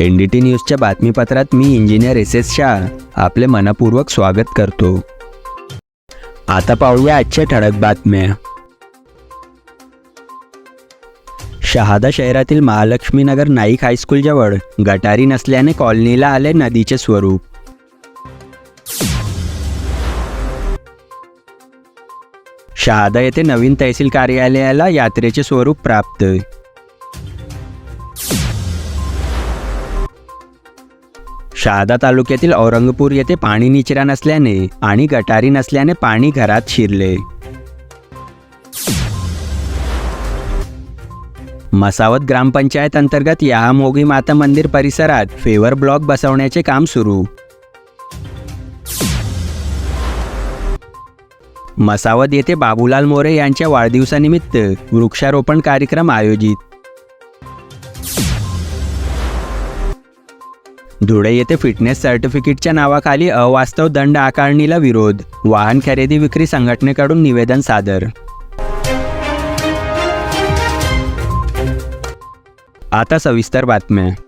N D T न्यूजच्या बातमीपत्रात मी इंजिनियर एस एस शाह. आपले मनपूर्वक स्वागत करतो. आता पाहूया आजच्या ठळक बातम्या. शहादा शहरातील महालक्ष्मीनगर नाईक हायस्कूलजवळ गटारी नसल्याने कॉलनीला आले नदीचे स्वरूप. शहादा येथे नवीन तहसील कार्यालयाला यात्रेचे स्वरूप प्राप्त. शहादा तालुक्यातील औरंगपूर येथे पाणी निचरा नसल्याने आणि गटारी नसल्याने पाणी घरात शिरले. मसावत ग्रामपंचायत अंतर्गत यामोगी माता मंदिर परिसरात फेवर ब्लॉक बसवण्याचे काम सुरू. मसावत येथे बाबूलाल मोरे यांच्या वाढदिवसानिमित्त वृक्षारोपण कार्यक्रम आयोजित. धुळे येथे फिटनेस सर्टिफिकेटच्या नावाखाली अवास्तव दंड आकारणीला विरोध. वाहन खरेदी विक्री संघटनेकडून निवेदन सादर. आता सविस्तर बातम्या.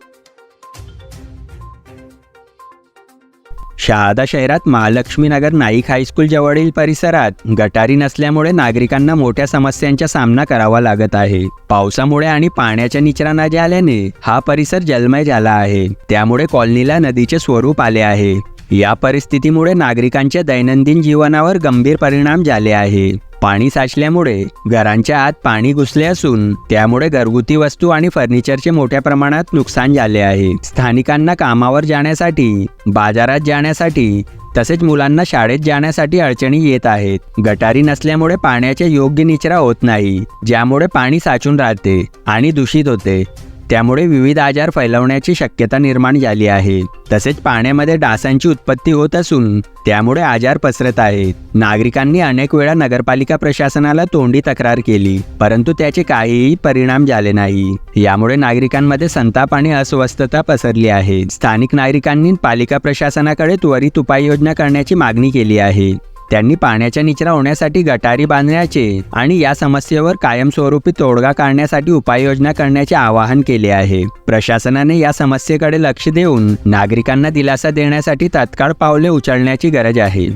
शहादा शहरात महालक्ष्मीनगर नाईक हायस्कूल जवळील परिसरात गटारी नसल्यामुळे नागरिकांना मोठ्या समस्यांचा सामना करावा लागत आहे. पावसामुळे आणि पाण्याच्या निचरा न झाल्याने हा परिसर जलमय झाला आहे. त्यामुळे कॉलनीला नदीचे स्वरूप आले आहे. या परिस्थितीमुळे नागरिकांच्या दैनंदिन जीवनावर गंभीर परिणाम झाले आहे. पाणी साचल्यामुळे घरांच्या आत पाणी घुसले असून त्यामुळे घरगुती वस्तू आणि फर्निचरचे मोठ्या प्रमाणात नुकसान झाले आहे. स्थानिकांना कामावर जाण्यासाठी बाजारात जाण्यासाठी तसेच मुलांना शाळेत जाण्यासाठी अडचणी येत आहेत. गटारी नसल्यामुळे पाण्याचे योग्य निचरा होत नाही ज्यामुळे पाणी साचून राहते आणि दूषित होते. त्यामुळे विविध आजार फैलवण्याची शक्यता निर्माण झाली आहे. तसेच पाण्यामध्ये डासांची उत्पत्ती होत असून त्यामुळे आजार पसरत आहेत. नागरिकांनी अनेक वेळा नगरपालिका प्रशासनाला तोंडी तक्रार केली परंतु त्याचे काहीही परिणाम झाले नाही. यामुळे नागरिकांमध्ये संताप आणि अस्वस्थता पसरली आहे. स्थानिक नागरिकांनी पालिका प्रशासनाकडे त्वरित उपाययोजना करण्याची मागणी केली आहे. त्यांनी पाण्याचा निचरा होण्यासाठी गटारी बांधण्याचे आणि या समस्येवर कायमस्वरूपी तोडगा काढण्यासाठी उपाययोजना करण्याचे आवाहन केले आहे. प्रशासनाने या समस्येकडे लक्ष देऊन नागरिकांना दिलासा देण्यासाठी तात्काळ पावले उचलण्याची गरज आहे.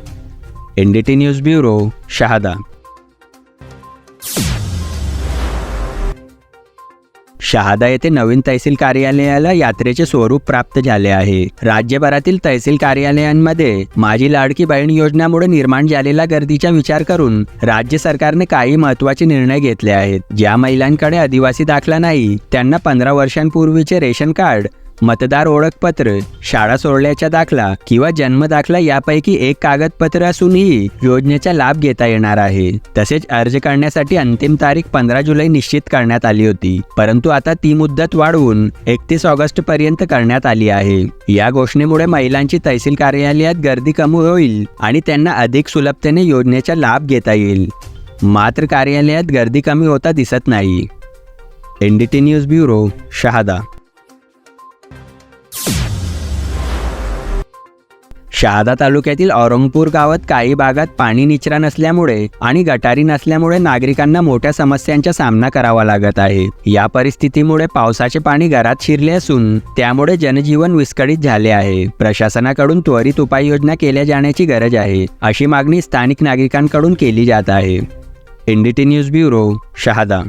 NDT news bureau Shahada. Shahada येथे नवीन तहसील कार्यालयाला यात्रेचे स्वरूप प्राप्त झाले आहे. राज्यभरातील तहसील कार्यालयांमध्ये माझी लाडकी बहीण योजनेमुळे निर्माण झालेल्या गर्दीचा विचार करून राज्य सरकारने काही महत्त्वाचे निर्णय घेतले आहेत. ज्या महिलांकडे आदिवासी दाखला नाही त्यांना पंधरा वर्षांपूर्वीचे रेशन कार्ड मतदार ओळखपत्र शाळा सोडल्याचा दाखला किंवा जन्म दाखला यापैकी एक कागदपत्र असूनही योजनेचा लाभ घेता येणार आहे. तसेच अर्ज करण्यासाठी अंतिम तारीख पंधरा जुलै निश्चित करण्यात आली होती. परंतु आता ती मुदत वाढवून एकतीस ऑगस्ट पर्यंत करण्यात आली आहे. या घोषणेमुळे महिलांची तहसील कार्यालयात गर्दी कमी होईल आणि त्यांना अधिक सुलभतेने योजनेचा लाभ घेता येईल. मात्र कार्यालयात गर्दी कमी होता दिसत नाही. N D T news bureau Shahada. Shahada तालुक्यातील औरंगपूर गावात काही भागात पाणी निचरा नसल्यामुळे आणि गटारी नसल्यामुळे नागरिकांना मोठ्या समस्यांचा सामना करावा लागत आहे. या परिस्थितीमुळे पावसाचे पाणी घरात शिरले असून त्यामुळे जनजीवन विस्कळीत झाले आहे. प्रशासनाकडून त्वरित उपाययोजना केल्या जाण्याची गरज आहे अशी मागणी स्थानिक नागरिकांकडून केली जात आहे. NDT news bureau Shahada.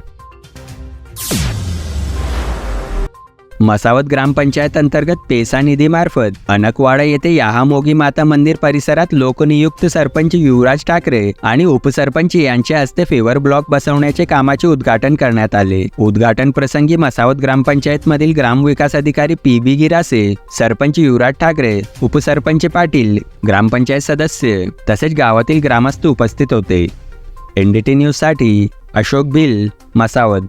Masawat ग्रामपंचायत अंतर्गत पेसा निधीमार्फत अनकवाडा येथे याहामोगी माता मंदिर परिसरात लोकनियुक्त सरपंच युवराज ठाकरे आणि उपसरपंच यांच्या हस्ते फेवर ब्लॉक बसवण्याचे कामाचे उद्घाटन करण्यात आले. उद्घाटन प्रसंगी मसावत ग्रामपंचायत मधील ग्रामविकास अधिकारी पी बी गिरासे सरपंच युवराज ठाकरे उपसरपंच पाटील ग्रामपंचायत सदस्य तसेच गावातील ग्रामस्थ उपस्थित होते. एनडीटी न्यूजसाठी अशोक भिल मसावत.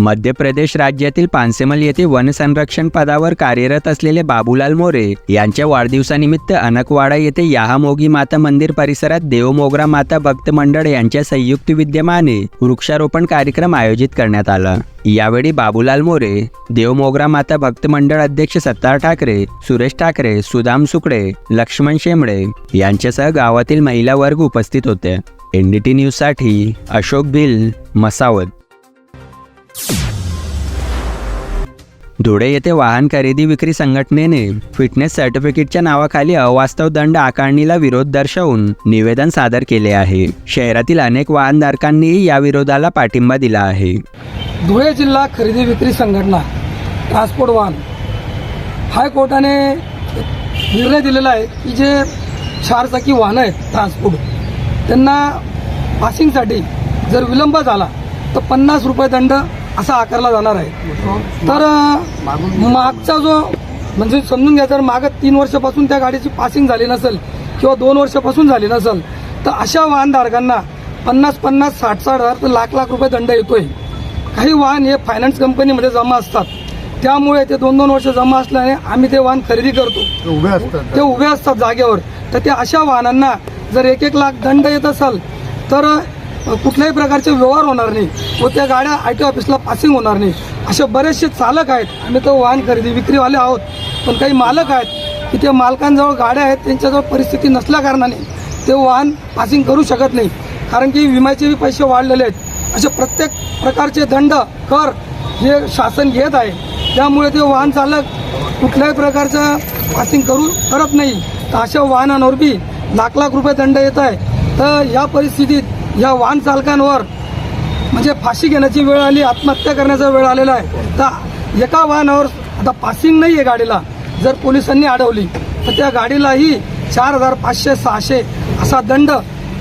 मध्य प्रदेश राज्यातील पानसेमल येथे वन संरक्षण पदावर कार्यरत असलेले बाबूलाल मोरे यांच्या वाढदिवसानिमित्त अनकवाडा येथे याहामोगी माता मंदिर परिसरात देवमोगरा माता भक्त मंडळ यांच्या संयुक्त विद्यमाने वृक्षारोपण कार्यक्रम आयोजित करण्यात आला. यावेळी बाबूलाल मोरे देवमोगरा माता भक्त मंडळ अध्यक्ष सत्तार ठाकरे सुरेश ठाकरे सुदाम सुकडे लक्ष्मण शेंबडे यांच्यासह गावातील महिला वर्ग उपस्थित होते. एनडीटी न्यूजसाठी अशोक भिल मसावत. धुळे येथे वाहन खरेदी विक्री संघटनेने फिटनेस सर्टिफिकेटच्या नावाखाली अवास्तव दंड आकारणीला विरोध दर्शवून निवेदन सादर केले आहे. शहरातील अनेक वाहनधारकांनीही या विरोधाला पाठिंबा दिला आहे. धुळे जिल्हा खरेदी विक्री संघटना ट्रान्सपोर्ट वाहन हायकोर्टाने निर्णय दिलेला आहे की जे चारचाकी वाहनं आहेत ट्रान्सपोर्ट त्यांना पासिंगसाठी जर विलंब झाला तर पन्नास रुपये दंड असा आकारला जाणार आहे. तर मागचा जो म्हणजे समजून घ्या जर मागं तीन वर्षापासून त्या गाडीची पासिंग झाली नसेल किंवा दोन वर्षापासून झाली नसेल तर अशा वाहनधारकांना पन्नास पन्नास साठ साठ हजार तर लाख लाख रुपये दंड येतोय. काही वाहन हे फायनान्स कंपनीमध्ये जमा असतात. त्यामुळे ते दोन दोन वर्ष जमा असल्याने आम्ही ते वाहन खरेदी करतो. उभे असतात. ते उभे असतात जागेवर. तर त्या अशा वाहनांना जर एक एक लाख दंड येत असेल तर कुठल्याही प्रकारचे व्यवहार होणार नाही व त्या गाड्या आय टी ऑफिसला पासिंग होणार नाही. असे बरेचसे चालक आहेत. आम्ही तो वाहन खरेदी विक्रीवाले आहोत. पण काही मालक आहेत की त्या मालकांजवळ गाड्या आहेत त्यांच्याजवळ परिस्थिती नसल्या कारणाने ते वाहन पासिंग करू शकत नाही. कारण की विम्याचे पैसे वाढलेले आहेत. असे प्रत्येक प्रकारचे दंड कर हे शासन घेत आहे. त्यामुळे ते वाहन चालक कुठल्याही प्रकारचं पासिंग करू करत नाही. तर अशा वाहनांवर बी लाख लाख रुपये दंड येत आहे. तर या परिस्थितीत या वाहन चालकांवर म्हणजे फाशी घेण्याची वेळ आली आत्महत्या करण्याचा वेळ आलेला आहे. तर एका वाहनावर आता पासिंग नाही आहे गाडीला. जर पोलिसांनी अडवली तर त्या गाडीलाही चार हजार पाचशे सहाशे असा दंड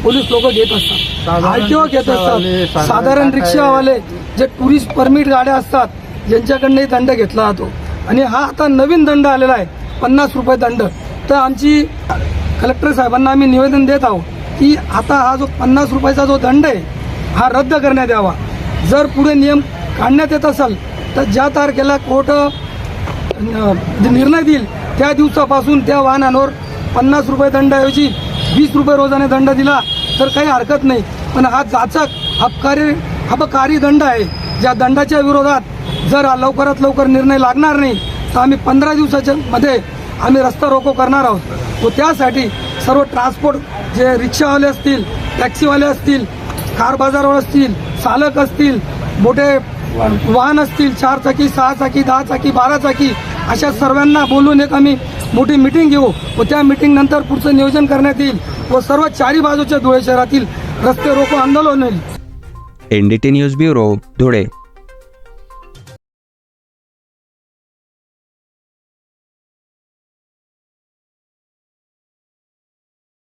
पोलीस लोक घेत असतात. आरटीओ घेत असतात. साधारण रिक्षावाले जे टुरिस्ट परमिट गाड्या असतात यांच्याकडनंही दंड घेतला जातो. आणि हा आता नवीन दंड आलेला आहे पन्नास रुपये दंड. तर आमची कलेक्टर साहेबांना आम्ही निवेदन देत आहोत की आता हा जो पन्नास रुपयाचा जो दंड आहे हा रद्द करण्यात यावा. जर पुढे नियम काढण्यात येत असेल तर ज्या तारखेला कोर्ट निर्णय देईल त्या दिवसापासून त्या वाहनांवर पन्नास रुपये दंडाऐवजी वीस रुपये रोजाने दंड दिला तर काही हरकत नाही. पण हा जाचक अपकारी अपकारी दंड आहे. ज्या दंडाच्या विरोधात जर लवकरात लवकर निर्णय लागणार नाही तर आम्ही पंधरा दिवसाच्या मध्ये आम्ही रस्ता रोको करणार आहोत. व त्यासाठी सर्व ट्रान्सपोर्ट जे रिक्षावाले असतील टॅक्सीवाले असतील कार बाजारवर असतील चालक असतील मोठे वाहन असतील चार चाकी सहा चाकी दहा चाकी बारा चाकी अशा सर्वांना बोलून एक आम्ही मोठी मिटिंग घेऊ. व त्या मिटिंग नंतर पुढचं नियोजन करण्यात येईल व सर्व चारी बाजूच्या धुळे शहरातील रस्ते रोको आंदोलन होईल. N D T news bureau Dhule.